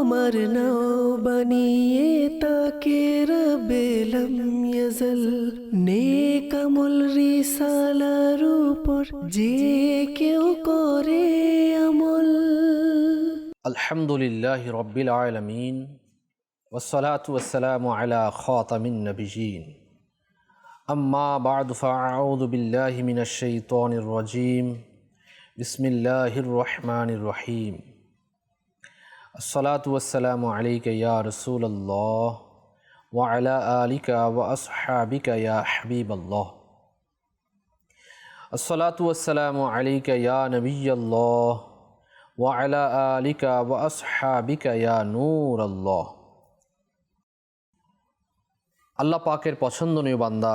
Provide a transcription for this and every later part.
তোমার নাও বানিয়ে তাকে রবেলম ইয়াজল নেকামল রিসালার উপর যে কেউ করে আমল الحمد لله رب العالمين والصلاة والسلام على خاتم النبيين أما بعد فأعوذ بالله من الشيطان الرجيم بسم الله الرحمن الرحيم الصلاة والسلام عليك يا رسول الله وعلى آلك وأصحابك يا حبيب الله الصلاة والسلام عليك يا نبي الله وعلى آلك وأصحابك يا نور الله আল্লাহ পাকের পছন্দনীয় বান্দা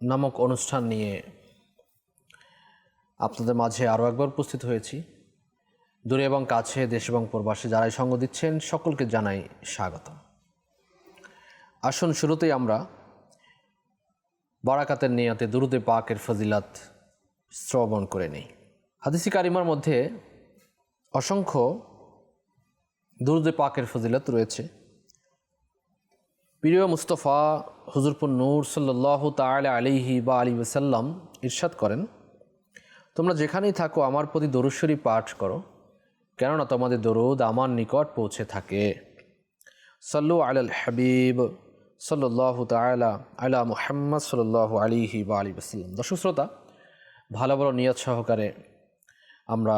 নামক অনুষ্ঠান নিয়ে আপনাদের মাঝে আরও একবার উপস্থিত হয়েছি দূরে এবং কাছে, দেশ এবং প্রবাসে যারাই সঙ্গ দিচ্ছেন, সকলকে জানাই স্বাগত আসুন শুরুতেই আমরা বারাকাতের নিয়াতে দুরুদে পাকের ফজিলাত শ্রবণ করে নেই। হাদিসি কারিমার মধ্যে অসংখ্য দুরুদে পাকের ফজিলত রয়েছে। প্রিয় মুস্তফা হুজুরপুর নূর সাল্লাহ তালা আলিহি বা আলী ওসাল্লাম ইরশাদ করেন, তোমরা যেখানেই থাকো, আমার প্রতি দরুশ্বরী পাঠ করো। কেননা তোমাদের দরুদ আমার নিকট পৌঁছে থাকে। সাল্লু আলাল হাবিব সাল্লাহ তালা আলা মুহাম্মদ সাল্লাহ আলিহি বা আলী ওসাল্লাম দর্শক শ্রোতা, ভালো ভালো নিয়ত সহকারে আমরা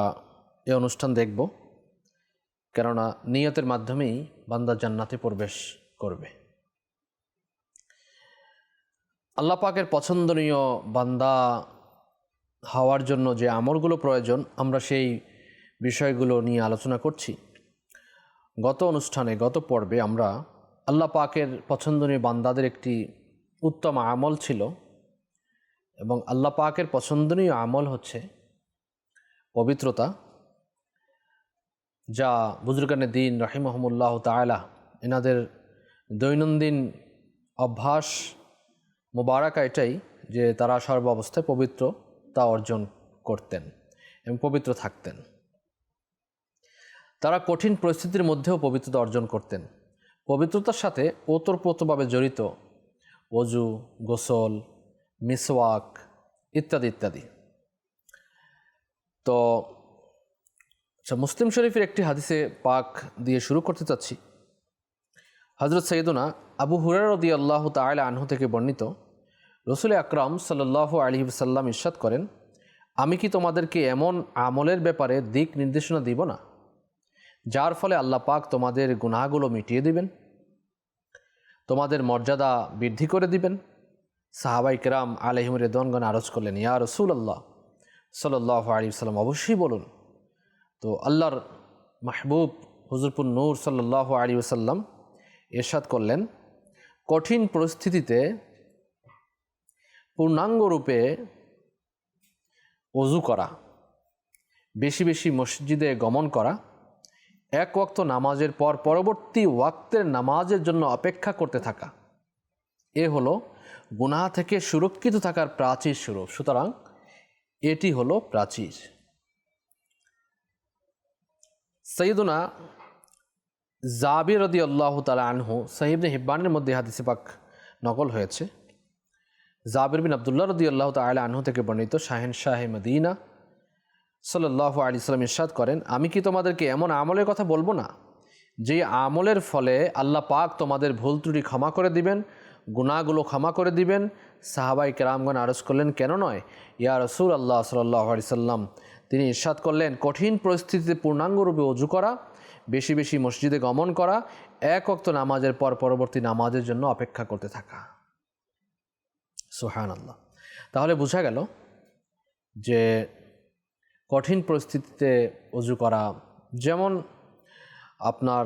এই অনুষ্ঠান দেখব, কেননা নিয়তের মাধ্যমেই বান্দা জান্নাতে প্রবেশ করবে। আল্লাহ পাকের পছন্দনীয় বান্দা হওয়ার জন্য যে আমলগুলো প্রয়োজন, আমরা সেই বিষয়গুলো নিয়ে আলোচনা করছি। গত অনুষ্ঠানে, গত পর্বে আমরা আল্লাহ পাকের পছন্দনীয় বান্দাদের একটি উত্তম আমল ছিল এবং আল্লাহ পাকের পছন্দনীয় আমল হচ্ছে পবিত্রতা, যা বুজুর্গানে দিন রহিমহমুল্লাহ তালা এনাদের দৈনন্দিন অভ্যাস মোবারকা এটাই যে তারা সর্ব অবস্থায় পবিত্রতা অর্জন করতেন এবং পবিত্র থাকতেন। তারা কঠিন পরিস্থিতির মধ্যেও পবিত্রতা অর্জন করতেন। পবিত্রতার সাথে ওতপ্রোতভাবে জড়িত। অজু, গোসল, মিসওয়াক ইত্যাদি ইত্যাদি। তো আচ্ছা মুসলিম শরীফের একটি হাদিসে পাক দিয়ে শুরু করতে চাচ্ছি। হজরত সৈয়দুনা আবু হুরারদি আল্লাহ তালা আনহু থেকে বর্ণিত, রসুল আকরাম সাল্লাহ আলী সাল্লাম ইরশাদ করেন, আমি কি তোমাদেরকে এমন আমলের ব্যাপারে দিক নির্দেশনা দিব না? যার ফলে আল্লাহ পাক তোমাদের গুনাহগুলো মিটিয়ে দিবেন, তোমাদের মর্যাদা বৃদ্ধি করে দিবেন। সাহাবাই কেরাম আলহিম রেদনগণ আরজ করলেন, ইয়া রসুল আল্লাহ সাল্লাহ আলী সাল্লাম অবশ্যই বলুন। তো আল্লাহর মাহবুব হুজুরপুর নূর সাল্লাহ আলী ওসাল্লাম এরশাদ করলেন, কঠিন পরিস্থিতিতে পূর্ণাঙ্গ রূপে অজু করা, বেশি বেশি মসজিদে গমন করা এক ওয়াক্ত নামাজের পর পরবর্তী ওয়াক্তের নামাজের জন্য অপেক্ষা করতে থাকা। এ হলো গুনাহ থেকে সুরক্ষিত থাকার প্রাচীর স্বরূপ। সুতরাং এটি হলো প্রাচীর। সৈয়দুনা জাবির রদি আল্লাহ তালা আনহু সাহিবনে হিব্বানের মধ্যে হাদিসে পাক নকল হয়েছে। জাবির বিন আবদুল্লাহ রদি আল্লাহ তালা আনহু থেকে বর্ণিত শাহেন শাহে মদিনা সাল্লাহ আলি সাল্লাম ইরশাদ করেন, আমি কি তোমাদেরকে এমন আমলের কথা বলব না? যে আমলের ফলে আল্লাহ পাক তোমাদের ভুল ত্রুটি ক্ষমা করে দিবেন গুণাগুলো ক্ষমা করে দিবেন। সাহাবাই কেরামগণ আরজ করলেন, কেন নয়? ইয়া রসুল আল্লাহ সাল্লাহ আলি সাল্লাম, তিনি ইরশাদ করলেন, কঠিন পরিস্থিতিতে পূর্ণাঙ্গরূপে অজু করা, বেশি বেশি মসজিদে গমন করা, এক অক্ত নামাজের পর পরবর্তী নামাজের জন্য অপেক্ষা করতে থাকা। সোহান আল্লাহ তাহলে বোঝা গেল যে কঠিন পরিস্থিতিতে অজু করা, যেমন আপনার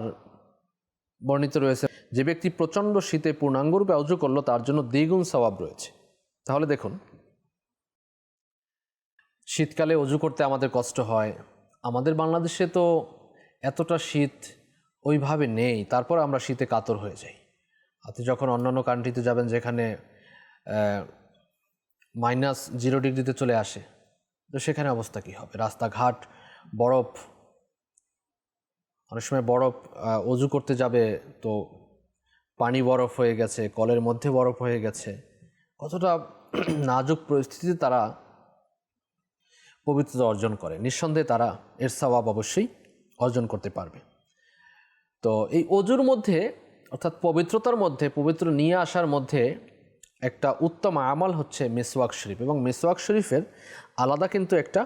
বর্ণিত রয়েছে, যে ব্যক্তি প্রচণ্ড শীতে পূর্ণাঙ্গরূপে অজু করল, তার জন্য দ্বিগুণ স্বভাব রয়েছে। তাহলে দেখুন, শীতকালে অজু করতে আমাদের কষ্ট হয়। আমাদের বাংলাদেশে তো এতটা শীত ওইভাবে নেই, তারপর আমরা শীতে কাতর হয়ে যাই। আপনি যখন অন্যান্য কান্ট্রিতে যাবেন, যেখানে মাইনাস জিরো ডিগ্রিতে চলে আসে তো সেখানে অবস্থা কী হবে? রাস্তাঘাট, বরফ, অনেক সময় বরফ অজু করতে যাবে তো পানি বরফ হয়ে গেছে, কলের মধ্যে বরফ হয়ে গেছে। কতটা নাজুক পরিস্থিতিতে তারা পবিত্রতা অর্জন করে। নিঃসন্দেহে তারা এর সওয়াব অবশ্যই অর্জন করতে পারবে। তো এই অজুর মধ্যে, অর্থাৎ পবিত্রতার মধ্যে, পবিত্র নিয়ে আসার মধ্যে একটা উত্তম আমল হচ্ছে মিসওয়াক শরীফ এবং মিসওয়াক শরীফের আলাদা কিন্তু একটা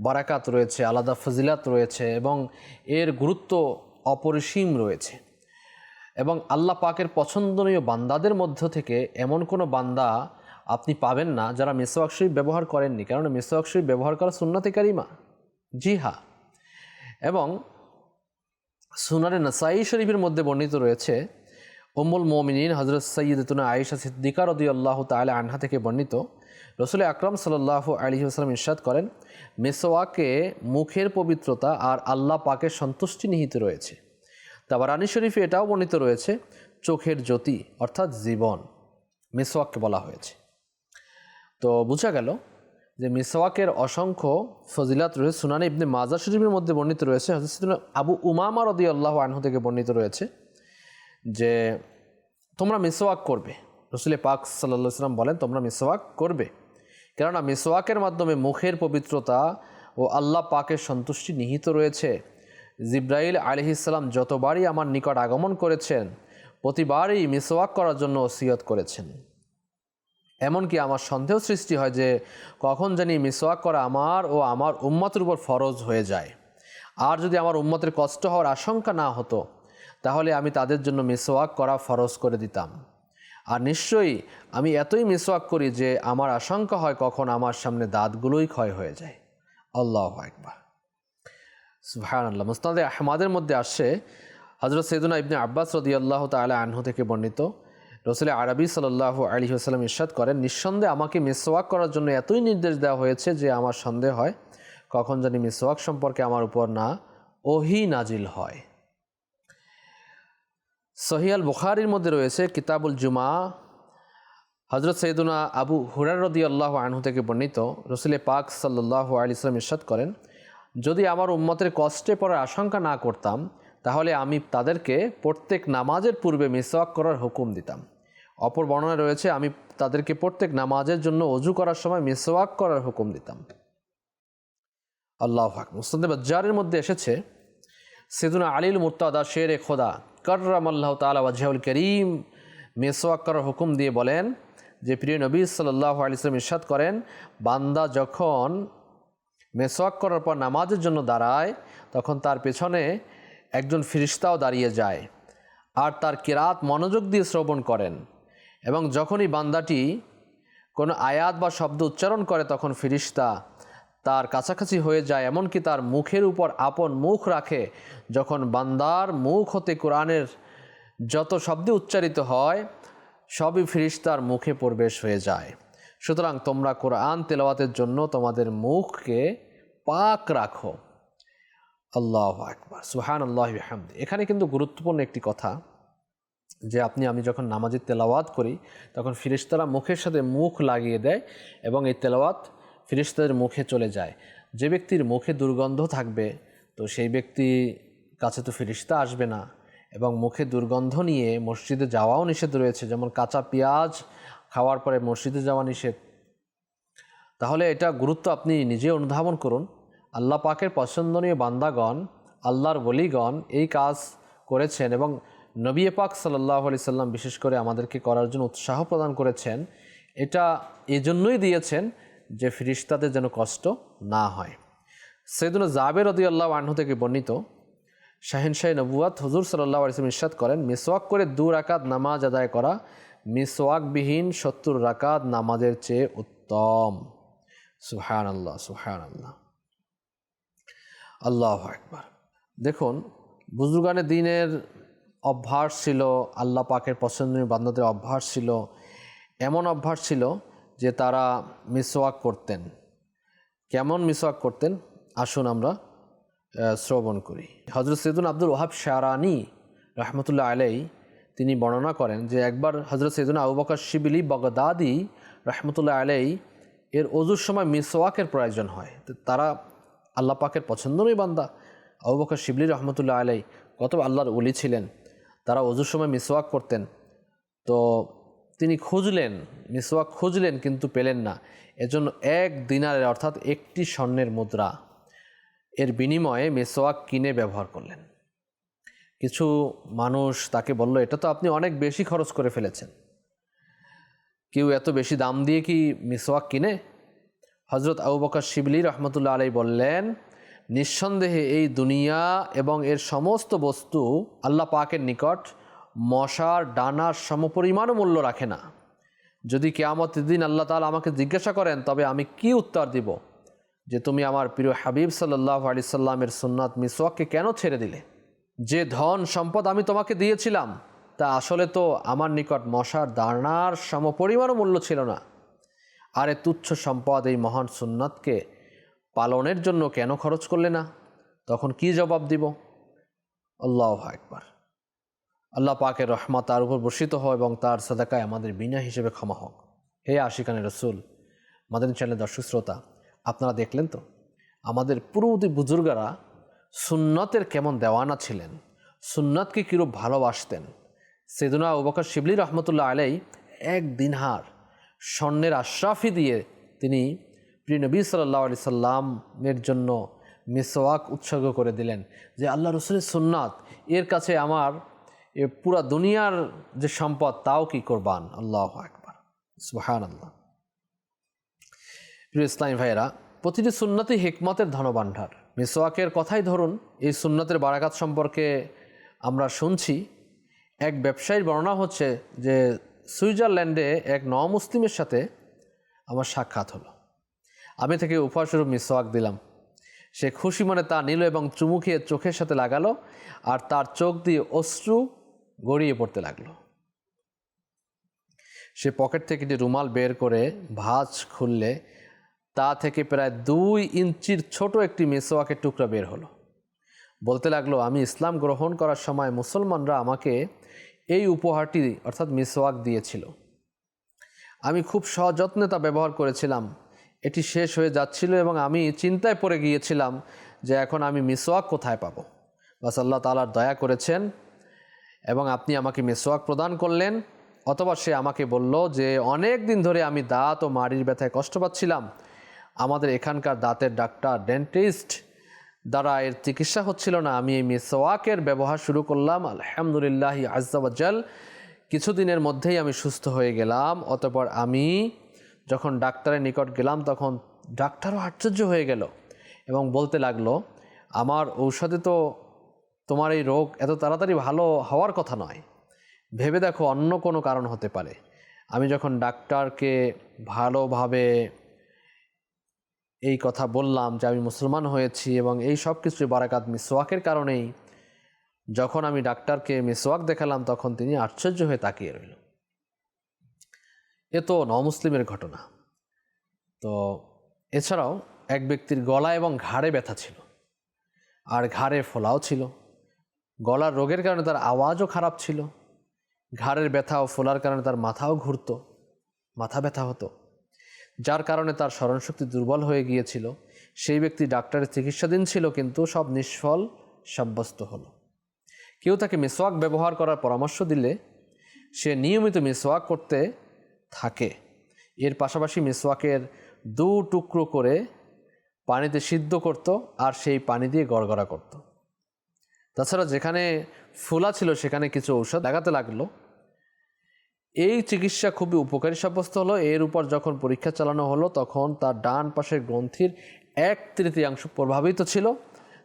বারাকাত রয়েছে, আলাদা ফজিলাত রয়েছে এবং এর গুরুত্ব অপরিসীম রয়েছে। এবং আল্লাহ পাকের পছন্দনীয় বান্দাদের মধ্য থেকে এমন কোনো বান্দা আপনি পাবেন না যারা মিসওয়াক শরীফ ব্যবহার করেননি। কেননা মিসওয়াক শরীফ ব্যবহার করা সুন্নাতে কারিমা। জি হা। এবং সুনারে নাসাই শরীফের মধ্যে বর্ণিত রয়েছে, উম্মুল মোমিনিন হজরত সৈয়দতুনা আয়েশা সিদ্দিকার রদি আল্লাহ তালা আনহা থেকে বর্ণিত রসুল আকরম সাল্লাহ আলী আসলাম ইরশাদ করেন, মেসোয়াকে মুখের পবিত্রতা আর আল্লাহ পাকের সন্তুষ্টি নিহিত রয়েছে। তাবারানি শরীফে এটাও বর্ণিত রয়েছে, চোখের জ্যোতি অর্থাৎ জীবন, মেসোয়াককে বলা হয়েছে। তো বোঝা গেল যে মিসওয়াকের অসংখ্য ফজিলাত রয়েছে, সুনানি ইবনে মাজা শরীফের মধ্যে বর্ণিত রয়েছে হজরত আবু উমামা রদি আল্লাহ আনহু থেকে বর্ণিত রয়েছে যে, তোমরা মিসওয়াক করবে। রসুল পাক সাল্লা সাল্লাম বলেন, তোমরা মিসওয়াক করবে। কেননা মিসওয়াকের মাধ্যমে মুখের পবিত্রতা ও আল্লাহ পাকের সন্তুষ্টি নিহিত রয়েছে। জিব্রাইল আলহিসাল্লাম যতবারই আমার নিকট আগমন করেছেন, প্রতিবারই মিসওয়াক করার জন্য ওসিয়ত করেছেন। এমনকি আমার সন্দেহ সৃষ্টি হয় যে কখন জানি মিসওয়াক করা আমার ও আমার উম্মতের উপর ফরজ হয়ে যায়। আর যদি আমার উম্মতের কষ্ট হওয়ার আশঙ্কা না হতো, তাহলে আমি তাদের জন্য মিসওয়াক করা ফরজ করে দিতাম। আর নিশ্চয়ই আমি এতই মিসওয়াক করি যে আমার আশঙ্কা হয় কখন আমার সামনে দাঁতগুলোই ক্ষয় হয়ে যায়। আল্লাহ একবার সুহান আল্লাহ মুস্তাদে আহমাদের মধ্যে আসছে হজরত সৈদুনা ইবনে আব্বাস রদি আল্লাহ তালা আনহু থেকে বর্ণিত। রসুল আরবি সাল্লাহ আলী আসাল্লাম ইরশাদ করেন, নিঃসন্দেহে আমাকে মিসওয়াক করার জন্য এতই নির্দেশ দেওয়া হয়েছে যে আমার সন্দেহ হয় কখন জানি মিসওয়াক সম্পর্কে আমার উপর না ওহি নাজিল হয়। সহিয়াল বুখারির মধ্যে রয়েছে কিতাবুল জুমা। হজরত সৈদুনা আবু হুরার রদি আল্লাহ আনহু থেকে বর্ণিত রসুলে পাক সাল্লাহ আলি ইসলাম ইরশাদ করেন, যদি আমার উম্মতের কষ্টে পড়ার আশঙ্কা না করতাম, তাহলে আমি তাদেরকে প্রত্যেক নামাজের পূর্বে মিসওয়াক করার হুকুম দিতাম। অপর বর্ণনা রয়েছে, আমি তাদেরকে প্রত্যেক নামাজের জন্য অজু করার সময় মিসওয়াক করার হুকুম দিতাম। আল্লাহ হাক মুস্তাদ বাজ্জারের মধ্যে এসেছে সেদুনা আলীল মুর্তাদা শের এ খোদা কররাম আল্লাহ তালা ওয়াজাহুল করিম মেসোয়াক করার হুকুম দিয়ে বলেন যে, প্রিয় নবী সাল্লাহ আলিয়াল্লাম ইরশাদ করেন, বান্দা যখন মেসোয়াক করার পর নামাজের জন্য দাঁড়ায়, তখন তার পেছনে একজন ফিরিস্তাও দাঁড়িয়ে যায় আর তার কেরাত মনোযোগ দিয়ে শ্রবণ করেন এবং যখনই বান্দাটি কোনো আয়াত বা শব্দ উচ্চারণ করে, তখন ফিরিস্তা তার কাছাকাছি হয়ে যায়, এমনকি তার মুখের উপর আপন মুখ রাখে। যখন বান্দার মুখ হতে কোরআনের যত শব্দে উচ্চারিত হয়, সবই ফিরিস্তার মুখে প্রবেশ হয়ে যায়। সুতরাং তোমরা কোরআন তেলাওয়াতের জন্য তোমাদের মুখকে পাক রাখো। আল্লাহ আকবার। সুহান আল্লাহ হামদি এখানে কিন্তু গুরুত্বপূর্ণ একটি কথা, যে আপনি, আমি যখন নামাজের তেলাওয়াত করি, তখন ফিরিস্তারা মুখের সাথে মুখ লাগিয়ে দেয় এবং এই তেলাওয়াত ফিরিস্তাদের মুখে চলে যায়। যে ব্যক্তির মুখে দুর্গন্ধ থাকবে, তো সেই ব্যক্তি কাছে তো ফিরিস্তা আসবে না। এবং মুখে দুর্গন্ধ নিয়ে মসজিদে যাওয়াও নিষেধ রয়েছে, যেমন কাঁচা পেঁয়াজ খাওয়ার পরে মসজিদে যাওয়া নিষেধ। তাহলে এটা গুরুত্ব আপনি নিজে অনুধাবন করুন। আল্লাহ পাকের পছন্দনীয় বান্দাগণ, আল্লাহর বলিগণ এই কাজ করেছেন এবং নবী পাক সাল্লাহ আলি সাল্লাম বিশেষ করে আমাদেরকে করার জন্য উৎসাহ প্রদান করেছেন। এটা এজন্যই দিয়েছেন যে ফিরিস্তাদের যেন কষ্ট না হয়। সৈদুল জাবের রদি আল্লাহ আহ্ন থেকে বর্ণিত শাহিনশাহী নবুয়াত হজুর সাল্লাহ আলিয়াম ইরশাদ করেন, মিসওয়াক করে দু রাকাত নামাজ আদায় করা মিসওয়াকবিহীন সত্তর রাকাত নামাজের চেয়ে উত্তম। সুহান আল্লাহ সুহান আল্লাহ আল্লাহ একবার দেখুন বুজুর্গানের দিনের অভ্যাস ছিল, আল্লাহ পাকের পছন্দনীয় বান্দাদের অভ্যাস ছিল, এমন অভ্যাস ছিল যে তারা মিসওয়াক করতেন। কেমন মিসওয়াক করতেন? আসুন আমরা শ্রবণ করি। হজরত সৈদুল আব্দুল ওহাব শারানি রহমতুল্লাহ আলাই তিনি বর্ণনা করেন যে একবার হজরত সৈদুল আবু বকর শিবিলি বগদাদি রহমতুল্লাহ আলাই এর অজুর সময় মিসওয়াকের প্রয়োজন হয়। তারা আল্লাহ পাকের পছন্দনই বান্দা। আবু বকর শিবলি রহমতুল্লাহ আলাই কত আল্লাহর উলি ছিলেন, তারা অজুর সময় মিসওয়াক করতেন। তো তিনি খুঁজলেন, মিসওয়াক খুঁজলেন কিন্তু পেলেন না। এজন্য এক দিনারের অর্থাৎ একটি স্বর্ণের মুদ্রা এর বিনিময়ে মিসওয়াক কিনে ব্যবহার করলেন। কিছু মানুষ তাকে বলল, এটা তো আপনি অনেক বেশি খরচ করে ফেলেছেন। কেউ এত বেশি দাম দিয়ে কি মিসওয়াক কিনে? হজরত আবু বকর শিবলি রহমতুল্লাহ আলাই বললেন, নিঃসন্দেহে এই দুনিয়া এবং এর সমস্ত বস্তু আল্লাহ পাকের নিকট মশার ডানার সমপরিমাণও মূল্য রাখে না। যদি কেয়ামতের দিন আল্লাহ তালা আমাকে জিজ্ঞাসা করেন, তবে আমি কি উত্তর দিব? যে তুমি আমার প্রিয় হাবিব সাল্লাহ আলি সাল্লামের সুন্নাত মিসওয়াককে কেন ছেড়ে দিলে? যে ধন সম্পদ আমি তোমাকে দিয়েছিলাম, তা আসলে তো আমার নিকট মশার দানার সমপরিমাণও মূল্য ছিল না। আরে তুচ্ছ সম্পদ এই মহান সুন্নাতকে পালনের জন্য কেন খরচ করলে না? তখন কি জবাব দিব? আল্লাহ একবার আল্লাহ পাকের রহমা তার উপর বর্ষিত হয় এবং তার সাদাকায় আমাদের বিনা হিসেবে ক্ষমা হোক। হে আশিকানের রসুল মাদানী চ্যানেলের দর্শক শ্রোতা, আপনারা দেখলেন তো? আমাদের পূর্ববর্তী বুজুর্গারা সুন্নতের কেমন দেওয়ানা ছিলেন? সুন্নতকে কীরূপ ভালোবাসতেন? সেদুনা ওবকর শিবলি রহমতুল্লাহ আলাই এক দিনহার স্বর্ণের আশরাফি দিয়ে তিনি প্রিয় নবী সাল্লাহ আলি সাল্লামের জন্য মিসওয়াক উৎসর্গ করে দিলেন যে, আল্লাহ রসুলের সুন্নাত, এর কাছে আমার এ পুরা দুনিয়ার যে সম্পদ, তাও কি করবান? আল্লাহ একবার সুহান আল্লাহ প্রিয় ইসলামী ভাইয়েরা, প্রতিটি সুন্নতই হিকমতের ধনভাণ্ডার। মিসওয়াকের কথাই ধরুন, এই সুন্নতের বারাকাত সম্পর্কে আমরা শুনছি। এক ব্যবসায়ীর বর্ণনা হচ্ছে যে, সুইজারল্যান্ডে এক ন মুসলিমের সাথে আমার সাক্ষাৎ হলো। আমি থেকে উপহারস্বরূপ মিসওয়াক দিলাম। সে খুশি মনে তা নিল এবং চুমু খেয়ে চোখের সাথে লাগালো, আর তার চোখ দিয়ে অশ্রু গড়িয়ে পড়তে লাগল। সে পকেট থেকে একটি রুমাল বের করে ভাঁজ খুললে তা থেকে প্রায় দুই ইঞ্চির ছোট একটি মেসোয়াকের টুকরা বের হলো। বলতে লাগল, আমি ইসলাম গ্রহণ করার সময় মুসলমানরা আমাকে এই উপহারটি, অর্থাৎ মিসওয়াক দিয়েছিল। আমি খুব সযত্নে তা ব্যবহার করেছিলাম। এটি শেষ হয়ে যাচ্ছিল এবং আমি চিন্তায় পড়ে গিয়েছিলাম যে এখন আমি মিসওয়াক কোথায় পাবো? বাস আল্লাহ তালার দয়া করেছেন। এবং আপনি আমাকে মিসওয়াক প্রদান করলেন, অথবা সে আমাকে বলল যে, অনেক দিন ধরে আমি দাঁত ও মাড়ির ব্যথায় কষ্ট পাচ্ছিলাম। আমাদের এখানকার দাঁতের ডাক্তার, ডেন্টিস্ট দ্বারা এর চিকিৎসা হচ্ছিল না। আমি এই মিসওয়াকের ব্যবহার শুরু করলাম, আলহামদুলিল্লাহ আজ্জাবাজ্জাল কিছুদিনের মধ্যেই আমি সুস্থ হয়ে গেলাম। অতপর আমি যখন ডাক্তারের নিকট গেলাম, তখন ডাক্তারও আশ্চর্য হয়ে গেল এবং বলতে লাগল, আমার ঔষধে তো তোমার এই রোগ এত তাড়াতাড়ি ভালো হওয়ার কথা নয়। ভেবে দেখো অন্য কোনো কারণ হতে পারে। আমি যখন ডাক্তারকে ভালোভাবে এই কথা বললাম যে আমি মুসলমান হয়েছি এবং এই সব কিছু বারাকাত মিসওয়াকের কারণেই, যখন আমি ডাক্তারকে মিসওয়াক দেখালাম তখন তিনি আশ্চর্য হয়ে তাকিয়ে রইল। এ তো নমুসলিমের ঘটনা। তো এছাড়াও এক ব্যক্তির গলা এবং ঘাড়ে ব্যথা ছিল। আর ঘাড়ে ফোলাও ছিল। গলার রোগের কারণে তার আওয়াজও খারাপ ছিল। ঘাড়ের ব্যথা ও ফোলার কারণে তার মাথাও ঘুরত, মাথা ব্যথা হতো। যার কারণে তার স্মরণশক্তি দুর্বল হয়ে গিয়েছিল। সেই ব্যক্তি ডাক্তারের চিকিৎসাধীন ছিল কিন্তু সব নিষ্ফল, সাব্যস্ত হলো। কেউ তাকে মিসওয়াক ব্যবহার করার পরামর্শ দিলে সে নিয়মিত মিসওয়াক করতে থাকে। এর পাশাপাশি মিসওয়াকের দু টুকরো করে পানিতে সিদ্ধ করত আর সেই পানি দিয়ে গড়গড়া করত। তাছাড়া যেখানে ফোলা ছিল সেখানে কিছু ঔষধ লাগাতে লাগল। এই চিকিৎসা খুবই উপকারী সাব্যস্ত হলো। এর উপর যখন পরীক্ষা চালানো হলো, তখন তার ডান পাশের গ্রন্থির এক তৃতীয়াংশ প্রভাবিত ছিল,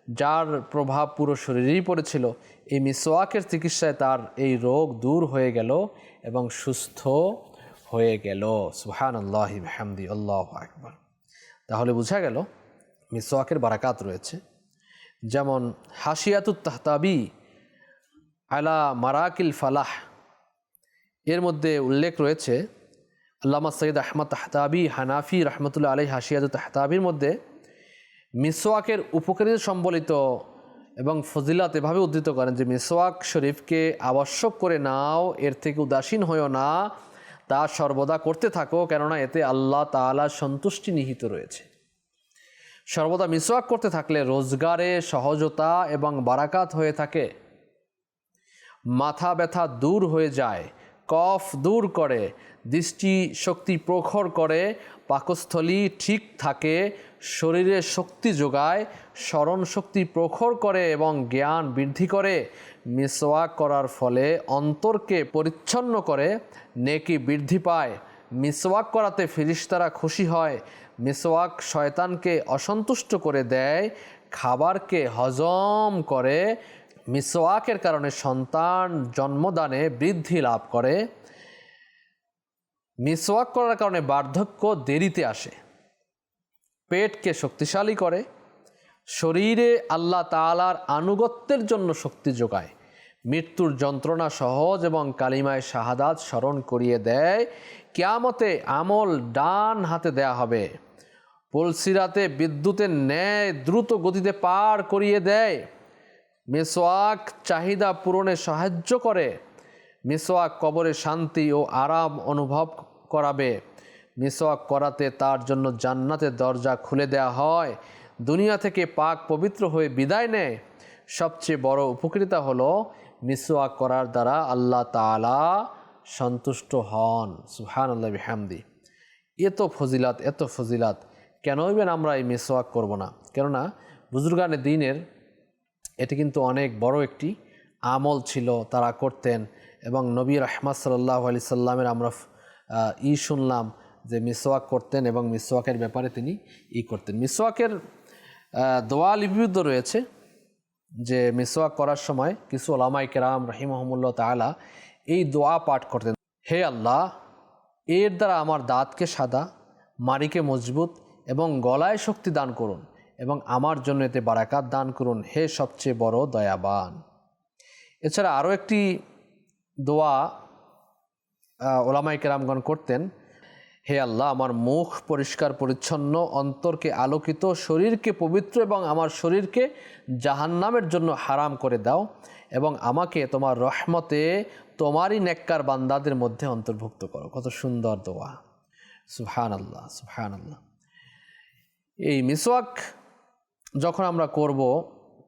যার প্রভাব পুরো শরীরেই পড়েছিল। এই মিসওয়াকের চিকিৎসায় তার এই রোগ দূর হয়ে গেল এবং সুস্থ হয়ে গেল। সুহান আল্লাহ হামদি আল্লাহ আকবর। তাহলে বোঝা গেল মিসওয়াকের বারাকাত রয়েছে। যেমন হাসিয়াতুত তাহতাবি আলা মারাকিল ফালাহ। এর মধ্যে উল্লেখ রয়েছে, আল্লামা সৈয়দ আহমদ তাহতাবি হানাফি রহমতুল্লাহ আলী হাসিয়াদ তাহতাবির মধ্যে মিসওয়াকের উপকারিতা সম্বলিত এবং ফজিলাত এভাবে উদ্ধৃত করেন যে মিসওয়াক শরীফকে আবশ্যক করে নাও, এর থেকে উদাসীন হয়েও না, তা সর্বদা করতে থাকো, কেননা এতে আল্লাহ তাআলার সন্তুষ্টি নিহিত রয়েছে। সর্বদা মিসওয়াক করতে থাকলে রোজগারে সহজতা এবং বারাকাত হয়ে থাকে। মাথা ব্যথা দূর হয়ে যায়, কফ দূর করে, দৃষ্টি শক্তি প্রখর করে, পাকস্থলী ঠিক থাকে, শরীরে শক্তি যোগায়, স্মরণ শক্তি প্রখর করে এবং জ্ঞান বৃদ্ধি করে। মিসওয়াক করার ফলে অন্তরকে পরিচ্ছন্ন করে, নেকি বৃদ্ধি পায়। মিসওয়াক করাতে ফিরিস্তারা খুশি হয় মিসওয়াক শয়তানকে অসন্তুষ্ট করে দেয়, খাবারকে হজম করে, মিসওয়াকের কারণে সন্তান জন্মদানে বৃদ্ধি লাভ করে। মিসওয়াক করার কারণে বার্ধক্য দেরিতে আসে। পেটকে শক্তিশালী করে। শরীরে আল্লাহ তাআলার আনুগত্যের জন্য শক্তি যোগায়। মৃত্যুর যন্ত্রণা সহজ এবং কালিমায় শাহাদাত স্মরণ করিয়ে দেয়। কেয়ামতে আমল ডান হাতে দেয়া হবে। পুলসিরাতে বিদ্যুতের ন্যায় দ্রুত গতিতে পার করিয়ে দেয়। মেসোয়াক চাহিদা পূরণে সাহায্য করে। মিসওয়াক কবরে শান্তি ও আরাম অনুভব করাবে। মিসওয়াক করাতে তার জন্য জান্নাতের দরজা খুলে দেয়া হয়। দুনিয়া থেকে পাক পবিত্র হয়ে বিদায় নেয়। সবচেয়ে বড় উপকৃতা হলো মিসওয়াক করার দ্বারা আল্লাহ তাআলা সন্তুষ্ট হন। সুহান আল্লাহ বিহামদি। এত ফজিলাত এত ফজিলাত। কেনই বেন আমরা এই মিসওয়াক করব না? কেননা, বুজুর্গানে দিনের এটি কিন্তু অনেক বড় একটি আমল ছিল তারা করতেন এবং নবী রহমাত সাল্লাহ আলি সাল্লামের আমরা ই শুনলাম যে মিসওয়াক করতেন এবং মিসওয়াকের ব্যাপারে তিনি ই করতেন। মিসওয়াকের দোয়া লিপিবদ্ধ রয়েছে যে মিসওয়াক করার সময় কিছু ওলামাই কেরাম রহিমহমুল্লাহ তালা এই দোয়া পাঠ করতেন, হে আল্লাহ, এর দ্বারা আমার দাঁতকে সাদা মারিকে মজবুত এবং গলায় শক্তি দান করুন এবং আমার জন্য এতে বারাকাত দান করুন। হে সবচেয়ে বড় দয়াবান। এছাড়া আরও একটি দোয়া ওলামাই কেরামগণ করতেন, হে আল্লাহ, আমার মুখ পরিষ্কার, পরিচ্ছন্ন, অন্তরকে আলোকিত, শরীরকে পবিত্র এবং আমার শরীরকে জাহান্নামের জন্য হারাম করে দাও এবং আমাকে তোমার রহমতে তোমারই নেককার বান্দাদের মধ্যে অন্তর্ভুক্ত করো। কত সুন্দর দোয়া। সুহান আল্লাহ সুহান আল্লাহ এই মিসওয়াক যখন আমরা করব,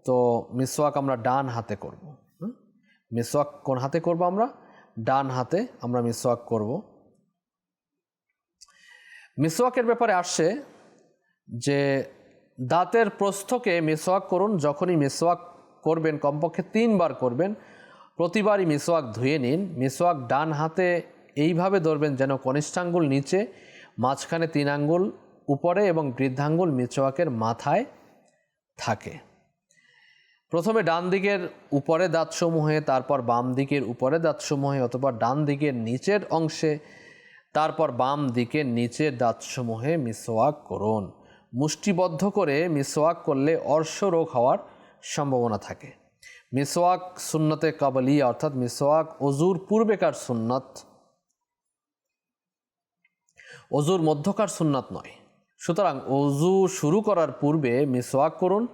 তো মিসওয়াক আমরা ডান হাতে করব? মিসওয়াক কোন হাতে করব আমরা? ডান হাতে আমরা মিসওয়াক করব। মিসওয়াকের ব্যাপারে আসছে যে, দাঁতের প্রস্থকে মিসওয়াক করুন, যখনই মিসওয়াক করবেন, কমপক্ষে তিনবার করবেন, প্রতিবারই মিসওয়াক ধুয়ে নিন। মিসওয়াক ডান হাতে এইভাবে ধরবেন যেন কনিষ্ঠাঙ্গুল নিচে, মাঝখানে তিন আঙ্গুল উপরে এবং বৃদ্ধাঙ্গুল মিসওয়াকের মাথায় থাকে। প্রথমে ডান দিকের উপরে দাঁতসমূহে, তারপর বাম দিকের উপরে দাঁতসমূহে অথবা ডান দিকের নিচের অংশে, তারপর বাম দিকের নিচের দাঁতসমূহে মিসওয়াক করুন। মুষ্টিবদ্ধ করে মিসওয়াক করলে অর্শ রোগ হওয়ার সম্ভাবনা থাকে। মিসওয়াক সুন্নতে কাবলি, অর্থাৎ মিসওয়াক অজুর পূর্বেকার সুন্নত, অজুর মধ্যকার সুন্নাত নয়। সুতরাং অজু শুরু করার পূর্বে মিসওয়াক করুন,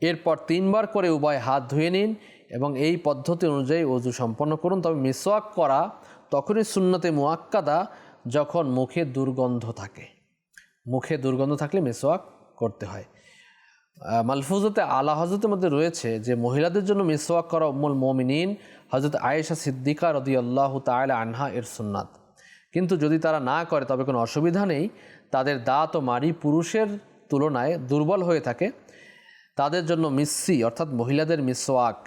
এরপর তিনবার করে উভয় হাত ধুয়ে নিন এবং এই পদ্ধতি অনুযায়ী অজু সম্পন্ন করুন। তবে মিসওয়াক করা তখনই সুন্নতে মুয়াক্কাদা যখন মুখে দুর্গন্ধ থাকে। মুখে দুর্গন্ধ থাকলে মিসওয়াক করতে হয়। মালফুজতে আলা হজরতের মধ্যে রয়েছে যে মহিলাদের জন্য মিসওয়াক করা উম্মুল মোমিনিন হজরত আয়েশা সিদ্দিকা রদি আল্লাহ তালা আনহা এর সুন্নাত। কিন্তু যদি তারা না করে, তবে কোনো অসুবিধা নেই। তাদের দাঁত ও মাড়ি পুরুষের তুলনায় দুর্বল হয়ে থাকে। তাদের জন্য মিসি অর্থাৎ মহিলাদের মিসওয়াক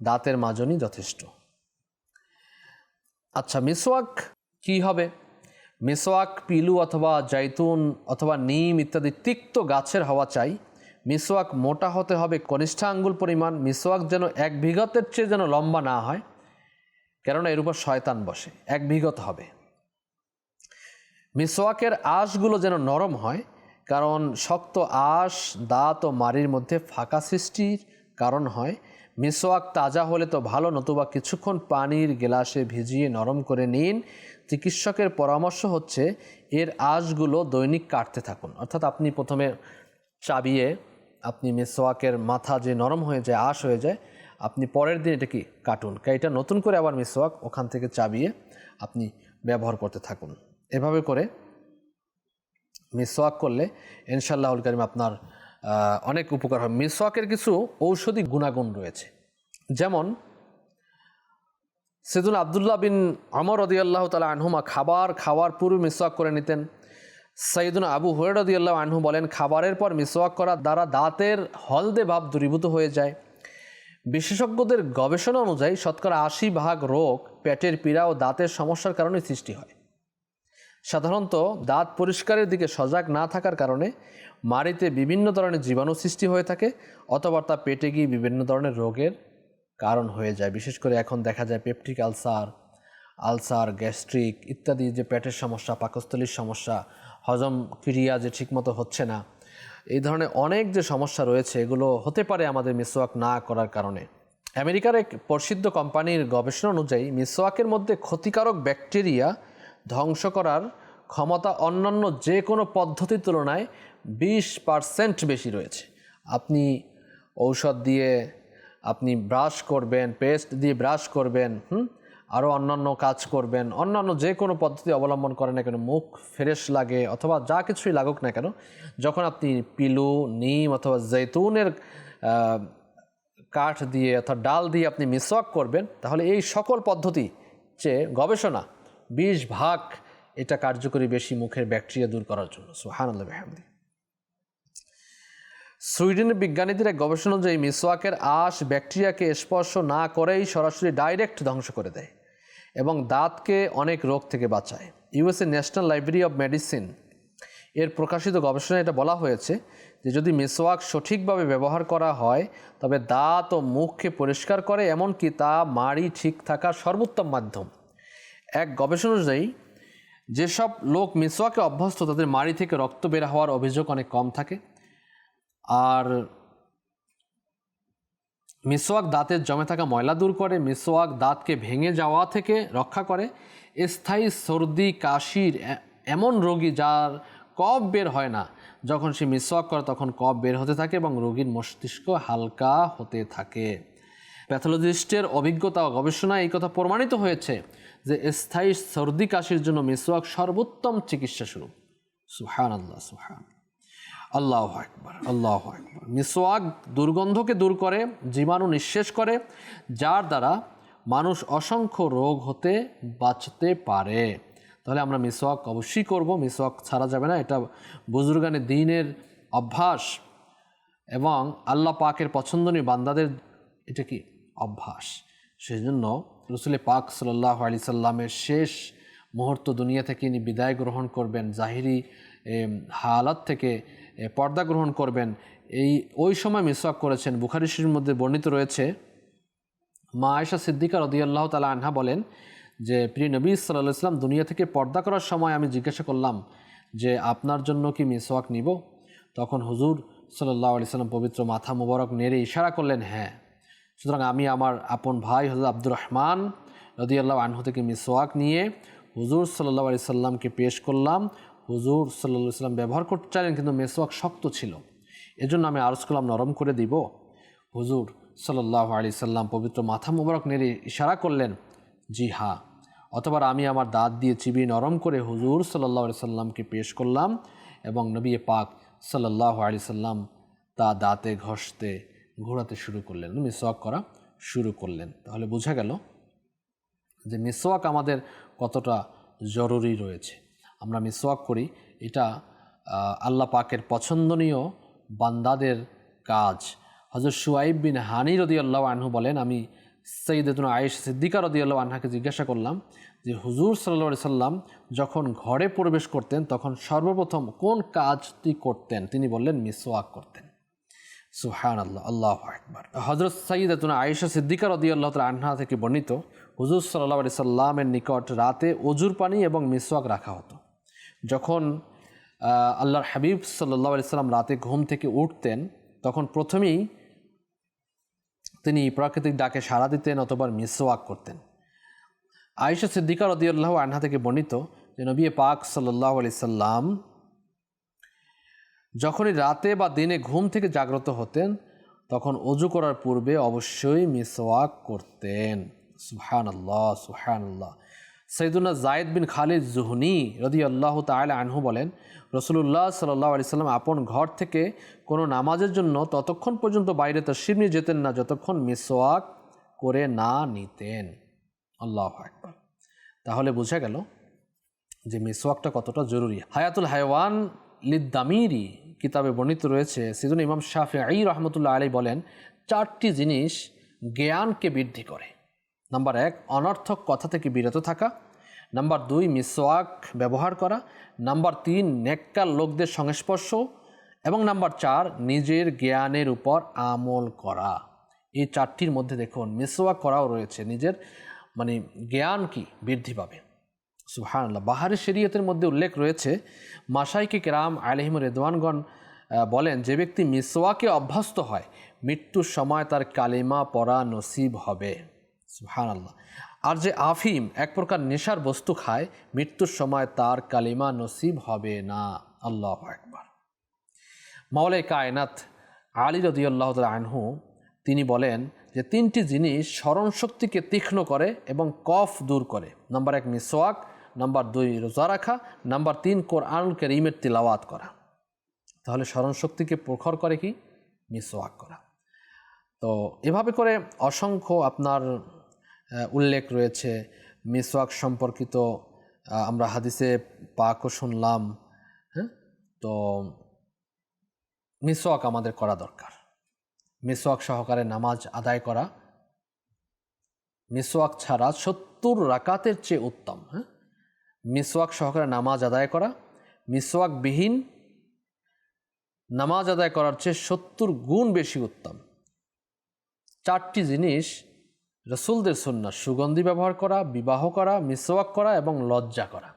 দাঁতের মাজনই যথেষ্ট। আচ্ছা মিসওয়াক কি হবে? মিসওয়াক পিলু অথবা জাইতুন অথবা নিম ইত্যাদি তিক্ত গাছের হওয়া চাই। মিসওয়াক মোটা হতে হবে, কনিষ্ঠা আঙ্গুল পরিমাণ। মিসওয়াক যেন এক বিঘতের চেয়ে যেন লম্বা না হয়, কেননা এর উপর শয়তান বসে। এক বিঘত হবে। মিসওয়াকের আঁশগুলো যেন নরম হয়, কারণ শক্ত আঁশ দাঁত ও মাড়ির মধ্যে ফাঁকা সৃষ্টির কারণ হয়। মিসওয়াক তাজা হলে তো ভালো, নতুবা কিছুক্ষণ পানির গ্লাসে ভিজিয়ে নরম করে নিন। চিকিৎসকের পরামর্শ হচ্ছে, এর আঁশগুলো দৈনিক কাটতে থাকুন। অর্থাৎ আপনি প্রথমে চাবিয়ে আপনি মিসওয়াকের মাথা যে নরম হয়ে যায়, আঁশ হয়ে যায়, আপনি পরের দিন এটা কি কাটুন এটা নতুন করে আবার মিসওয়াক ওখান থেকে চাবিয়ে আপনি ব্যবহার করতে থাকুন। এভাবে করে মিসওয়াক করলে ইনশাল্লাহুল করিম আপনার অনেক উপকার হয় মিসওয়াকের কিছু ঔষধি গুণাগুণ রয়েছে। যেমন সেদুল আবদুল্লাহ বিন আমর রদি আল্লাহ তালা আনহুমা খাবার খাওয়ার পূর্বে মিসওয়াক করে নিতেন। সঈদুল আবু হয়ে রদি আল্লাহ আনহু বলেন, খাবারের পর মিসওয়াক করার দ্বারা দাঁতের হলদে ভাব দূরীভূত হয়ে যায়। বিশেষজ্ঞদের গবেষণা অনুযায়ী শতকরা আশি ভাগ রোগ পেটের পীড়া ও দাঁতের সমস্যার কারণে সৃষ্টি হয়। সাধারণত দাঁত পরিষ্কারের দিকে সজাগ না থাকার কারণে মাড়িতে বিভিন্ন ধরনের জীবাণু সৃষ্টি হয়ে থাকে অথবা তা পেটে গিয়ে বিভিন্ন ধরনের রোগের কারণ হয়ে যায়। বিশেষ করে এখন দেখা যায় পেপটিক আলসার আলসার, গ্যাস্ট্রিক ইত্যাদি যে পেটের সমস্যা, পাকস্থলীর সমস্যা, হজম ক্রিয়া যে ঠিকমতো হচ্ছে না, এই ধরনের অনেক যে সমস্যা রয়েছে, এগুলো হতে পারে আমাদের মিসওয়াক না করার কারণে। আমেরিকার এক প্রসিদ্ধ কোম্পানির গবেষণা অনুযায়ী মিসওয়াকের মধ্যে ক্ষতিকারক ব্যাকটেরিয়া ধ্বংস করার ক্ষমতা অন্যান্য যে কোনো পদ্ধতির তুলনায় বিশ পারসেন্ট বেশি রয়েছে। আপনি ঔষধ দিয়ে আপনি ব্রাশ করবেন, পেস্ট দিয়ে ব্রাশ করবেন, হুম? আরও অন্যান্য কাজ করবেন, অন্যান্য যে কোনো পদ্ধতি অবলম্বন করেন না কেন, মুখ ফ্রেশ লাগে অথবা যা কিছুই লাগুক না কেন, যখন আপনি পিলু, নিম অথবা জৈতুনের কাঠ দিয়ে অর্থাৎ ডাল দিয়ে আপনি মিসওয়াক করবেন, তাহলে এই সকল পদ্ধতি চেয়ে গবেষণা বিশ ভাগ এটা কার্যকরী বেশি মুখের ব্যাকটেরিয়া দূর করার জন্য। সুহান আল্লাহ হামদি সুইডেনের বিজ্ঞানীদের এক গবেষণা অনুযায়ী মিসওয়াকের আঁশ ব্যাকটেরিয়াকে স্পর্শ না করেই সরাসরি ডাইরেক্ট ধ্বংস করে দেয় এবং দাঁতকে অনেক রোগ থেকে বাঁচায়। USA National Library of Medicine এর প্রকাশিত গবেষণায় এটা বলা হয়েছে যে যদি মিসওয়াক সঠিকভাবে ব্যবহার করা হয়, তবে দাঁত ও মুখকে পরিষ্কার করে, এমনকি তা মাড়ি ঠিক থাকার সর্বোত্তম মাধ্যম। এক গবেষণা অনুযায়ী, যেসব লোক মিসওয়াকে অভ্যস্ত, তাদের মাড়ি থেকে রক্ত বের হওয়ার অভিযোগ অনেক কম থাকে। আর মিসওয়াক দাঁতের জমে থাকা ময়লা দূর করে, মিসওয়াক দাঁতকে ভেঙে যাওয়া থেকে রক্ষা করে। স্থায়ী সর্দি, কাশির এমন রোগী যার কফ বের হয় না, যখন সে মিসওয়াক করে তখন কফ বের হতে থাকে এবং রোগীর মস্তিষ্ক হালকা হতে থাকে। প্যাথোলজিস্টের অভিজ্ঞতা ও গবেষণায় এই কথা প্রমাণিত হয়েছে। যে স্থায়ী সর্দি কাশির জন্য মিসওয়াক সর্বোত্তম চিকিৎসা স্বরূপ। সুহান আল্লাহ সুহান আল্লাহ একবার আল্লাহ একবার মিসওয়াক দুর্গন্ধকে দূর করে, জীবাণু নিঃশেষ করে, যার দ্বারা মানুষ অসংখ্য রোগ হতে বাঁচতে পারে। তাহলে আমরা মিসওয়াক অবশ্যই করব মিসওয়াক ছাড়া যাবে না। এটা বুজুর্গানে দিনের অভ্যাস এবং আল্লাহ পাকের পছন্দনীয় বান্দাদের এটা কি? অভ্যাস। সেই জন্য রসুল পাক সাল্লাহ আলি সাল্লামের শেষ মুহূর্ত দুনিয়া থেকে ইনি বিদায় গ্রহণ করবেন, জাহিরি হালাত থেকে পর্দা গ্রহণ করবেন। এই, ওই সময় মিসওয়াক করেছেন। বুখারি শরীফের মধ্যে বর্ণিত রয়েছে, মা আয়সা সিদ্দিকা রদিয়াল্লাহ তালা আনহা বলেন যে, প্রিয় নবী সাল্লাহ ইসলাম দুনিয়া থেকে পর্দা করার সময় আমি জিজ্ঞাসা করলাম যে, আপনার জন্য কি মিসওয়াক নিব? তখন হুজুর সাল্লাহ আলি সাল্লাম পবিত্র মাথা মুবারক নেড়ে ইশারা করলেন হ্যাঁ। সুতরাং আমি আমার আপন ভাই হজরত আব্দুর রহমান রদিয়াল্লাহ আনহু থেকে মিসওয়াক নিয়ে হুজুর সাল্লাহ আলি সাল্লামকে পেশ করলাম। হুজুর সাল্লাহ সাল্লাম ব্যবহার করতে চাইলেন কিন্তু মিসওয়াক শক্ত ছিল। এজন্য আমি আরজ করলাম, নরম করে দিব। হুজুর সাল্লাহ আলি সাল্লাম পবিত্র মাথা মুবারক নেড়ে ইশারা করলেন, জি হ্যাঁ। অথবা আমি আমার দাঁত দিয়ে চিবিয়ে নরম করে হুজুর সাল্লাহ আলি সাল্লামকে পেশ করলাম এবং নবী পাক সাল্লাহ আলি সাল্লাম তা দাঁতে ঘষতে ঘোরাতে শুরু করলেন মিসওয়াক করা শুরু করলেন। তাহলে বোঝা গেল যে মিসওয়াক আমাদের কতটা জরুরি রয়েছে। আমরা মিসওয়াক করি, এটা আল্লাহ পাকের পছন্দনীয় বান্দাদের কাজ। হজরত সুয়াইব বিন হানি রদি আল্লাহ আনহু বলেন, আমি সঈদুল আয়েশ সিদ্দিকা আল্লাহ আনহাকে জিজ্ঞাসা করলাম যে, হুজুর সাল্লা সাল্লাম যখন ঘরে প্রবেশ করতেন, তখন সর্বপ্রথম কোন কাজটি করতেন? তিনি বললেন মিসওয়াক করতেন। সুহান আল্লাহ আল্লাহ আকবর। হজরত সঈদাতুন আয়েশা সিদ্দিকা রদি আল্লাহ আনহা থেকে বর্ণিত, হুজুর সাল্লাহ আলি সাল্লামের নিকট রাতে অজুর পানি এবং মিসওয়াক রাখা হতো। যখন আল্লাহর হাবিব সাল্লাহ আলি সাল্লাম রাতে ঘুম থেকে উঠতেন, তখন প্রথমেই তিনি প্রাকৃতিক ডাকে সাড়া দিতেন অথবা মিসওয়াক করতেন। আয়েশা সিদ্দিকা রদিয়াল্লাহ আনহা থেকে বর্ণিত যে নবী পাক সাল্লাহ আলি সাল্লাম যখনই রাতে বা দিনে ঘুম থেকে জাগ্রত হতেন, তখন অজু করার পূর্বে অবশ্যই মিসওয়াক করতেন। সুহান আল্লাহ সুহান আল্লাহ সৈদুল্লাহ জায়দ বিন খালিদ জুহনি রদি আল্লাহ তালা আনহু বলেন রসুল্লাহ সাল্লাহ আলি সাল্লাম আপন ঘর থেকে কোনো নামাজের জন্য ততক্ষণ পর্যন্ত বাইরে তশির নিয়ে যেতেন না, যতক্ষণ মিসওয়াক করে না নিতেন। আল্লাহ একবার তাহলে বোঝা গেল যে মিসওয়াকটা কতটা জরুরি। হায়াতুল হায়ওয়ান লিদ্দামিরি কিতাবে বর্ণিত রয়েছে সিজন ইমাম শাফি আই রহমতুল্লাহ আলী বলেন, চারটি জিনিস জ্ঞানকে বৃদ্ধি করে। নাম্বার এক, অনর্থক কথা থেকে বিরত থাকা। নাম্বার দুই, মিসওয়াক ব্যবহার করা। নাম্বার তিন, নেককার লোকদের সংস্পর্শ। এবং নাম্বার চার, নিজের জ্ঞানের উপর আমল করা। এই চারটির মধ্যে দেখুন, মিসওয়াক করাও রয়েছে। নিজের মানে জ্ঞান কি? বৃদ্ধি পাবে। সুহানাল্লাহ বাহারি শরীয়তের মধ্যে উল্লেখ রয়েছে মাসাইকে কেরাম আলহিম রেদওয়ানগণ বলেন, যে ব্যক্তি মিসওয়াকে অভ্যস্ত হয়, মৃত্যুর সময় তার কালিমা পড়া নসিব হবে। সুহানাল্লাহ আর যে আফিম, এক প্রকার নেশার বস্তু খায়, মৃত্যুর সময় তার কালিমা নসিব হবে না। আল্লাহ একবার মাওলাই কায়নাত আলী রদিয়াল্লাহ আনহু, তিনি বলেন যে তিনটি জিনিস স্মরণ শক্তিকে তীক্ষ্ণ করে এবং কফ দূর করে। নাম্বার এক, মিসওয়াক। নাম্বার দুই, রোজা রাখা। নাম্বার তিন কোরআন করিমের তিলাওয়াত করা। তাহলে স্মরণ শক্তিকে প্রখর করে কি? মিসওয়াক করা। তো এভাবে করে অসংখ্য আপনার উল্লেখ রয়েছে। মিসওয়াক সম্পর্কিত আমরা হাদিসে পাকও শুনলাম হ্যাঁ? তো মিসওয়াক আমাদের করা দরকার। মিসওয়াক সহকারে নামাজ আদায় করা। মিসওয়াক ছাড়া সত্তর রাকাতের চেয়ে উত্তম হ্যাঁ? মিসওয়াক সহকারে নামাজ আদায় করা, মিসওয়াকবিহীন নামাজ আদায় করার চেয়ে সত্তর গুণ বেশি উত্তম। চারটি জিনিস রসুলদের সুন্না সুগন্ধি ব্যবহার করা, বিবাহ করা, মিসওয়াক করা এবং লজ্জা করা।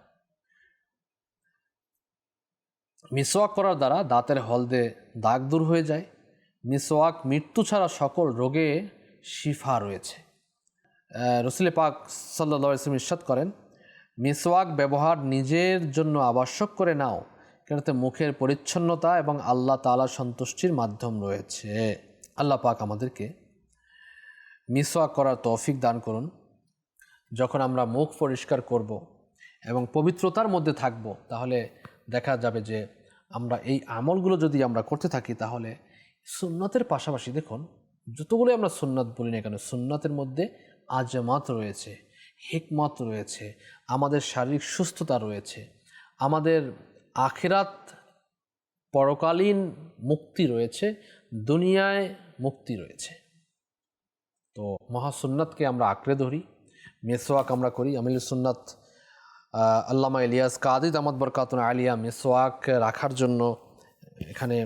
মিসওয়াক করার দ্বারা দাঁতের হলদে দাগ দূর হয়ে যায়। মিসওয়াক মৃত্যু ছাড়া সকল রোগে শিফা রয়েছে। রসুলে পাক সাল্লা ইসলাম ইস্বাদ করেন মিসওয়াক ব্যবহার নিজের জন্য আবশ্যক করে নাও কেন এতে মুখের পরিচ্ছন্নতা এবং আল্লাহ তালা সন্তুষ্টির মাধ্যম রয়েছে। আল্লাহ পাক আমাদেরকে মিসওয়াক করার তৌফিক দান করুন। যখন আমরা মুখ পরিষ্কার করব এবং পবিত্রতার মধ্যে থাকব, তাহলে দেখা যাবে যে আমরা এই আমলগুলো যদি আমরা করতে থাকি, তাহলে সুন্নতের পাশাপাশি দেখুন যতগুলো আমরা সুন্নত বলি না কেন, সুন্নতের মধ্যে আজমাত রয়েছে। হিকমত রয়েছে, আমাদের শারীরিক সুস্থতা রয়েছে, আমাদের আখেরাত পরকালীন মুক্তি রয়েছে, দুনিয়ায় মুক্তি রয়েছে। তো মহাসুন্নাতকে আমরা আঁকড়ে ধরি, মেসোয়াক আমরা করি আমিল সুন্নাত আল্লামা ইলিয়াস কাদিদ আহমদ বরকাতুন আলিয়া মেসোয়াক রাখার জন্য এখানে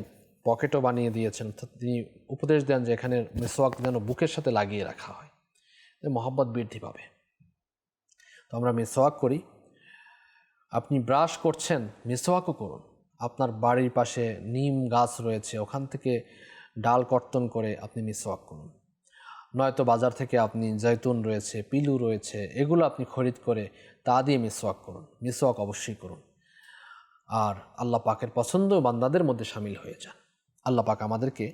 পকেটও বানিয়ে দিয়েছেন। তিনি উপদেশ দেন যে এখানে মেসোয়াক যেন বুকের সাথে লাগিয়ে রাখা হয়। মহব্বত বৃদ্ধি পাবে। তো আমরা মেসোয়াক করি। আপনি ব্রাশ করছেন মিসওয়াকও করুন। আপনার বাড়ির পাশে নিম গাছ রয়েছে, ওখান থেকে ডাল কর্তন করে আপনি মিসওয়াক করুন। নয়তো বাজার থেকে আপনি জৈতুন রয়েছে, পিলু রয়েছে, এগুলো আপনি খরিদ করে তা দিয়ে মিসওয়াক করুন মিসওয়াক অবশ্যই করুন। আর আল্লাহ পাকের পছন্দ বান্দাদের মধ্যে সামিল হয়ে যান। আল্লাহ পাক আমাদেরকে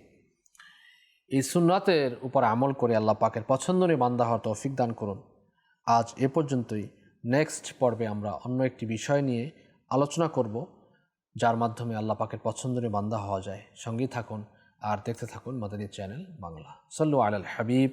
এই সুন্নাতের উপর আমল করে আল্লাহ পাকের পছন্দনীয় বান্দা হওয়ার তৌফিক দান করুন। আজ এ পর্যন্তই। নেক্সট পর্বে আমরা অন্য একটি বিষয় নিয়ে আলোচনা করব, যার মাধ্যমে আল্লাহ পাকের পছন্দনীয় বান্দা হওয়া যায়। সঙ্গেই থাকুন আর দেখতে থাকুন মাদানী চ্যানেল বাংলা। সল্লু আল হাবিব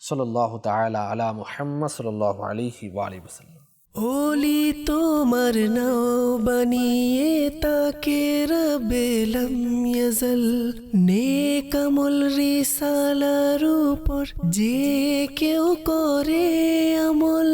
সল্লাহ তালা আলা মুহাম্মদ সল্লাহ আলিহি ওয়ালি ওসাল্লাম ওলি তোমার নাও বানিয়ে তাকে রবেলাম ইয়াজল। নেকামল রিসালার উপর যে কেউ করে আমল।